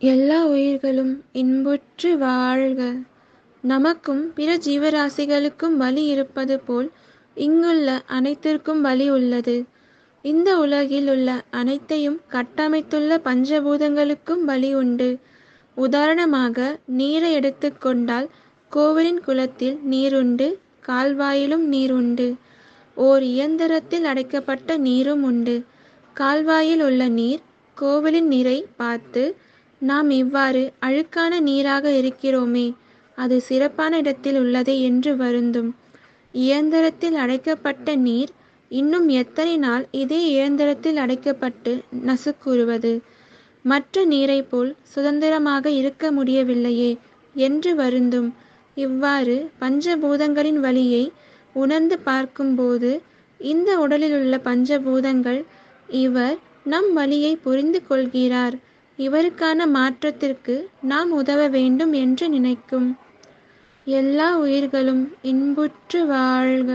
எல்லா உயிர்களும் இன்புற்று வாழ்க. நமக்கும் பிற ஜீவராசிகளுக்கும் வலி இருப்பது போல் இங்குள்ள அனைத்திற்கும் வலி உள்ளது. இந்த உலகில் உள்ள அனைத்தையும் கட்டமைத்துள்ள பஞ்சபூதங்களுக்கும் வலி உண்டு. உதாரணமாக நீரை எடுத்துக்கொண்டால் கோவிலின் குளத்தில் நீருண்டு கால்வாயிலும் நீர் உண்டு. ஓர் இயந்திரத்தில் அடைக்கப்பட்ட நீரும் உண்டு. கால்வாயில் உள்ள நீர் கோவிலின் நீரை பார்த்து நாம் இவ்வாறு அழுக்கான நீராக இருக்கிறோமே அது சிறப்பான இடத்தில் உள்ளதே என்று வருந்தும். இயந்திரத்தில் அடைக்கப்பட்ட நீர் இன்னும் எத்தனை நாள் இதே இயந்திரத்தில் அடைக்கப்பட்டு நசுக்குறுவது? மற்ற நீரைப் போல் சுதந்திரமாக இருக்க முடியவில்லையே என்று வருந்தும். இவ்வாறு பஞ்சபூதங்களின் வழியை உணர்ந்து பார்க்கும்போது இந்த உடலிலுள்ள பஞ்சபூதங்கள் இவர் நம் வழியை புரிந்து கொள்கிறார் இவருக்கான மாற்றத்திற்கு நாம் உதவ வேண்டும் என்று நினைக்கும். எல்லா உயிர்களும் இன்புற்று வாழ்க.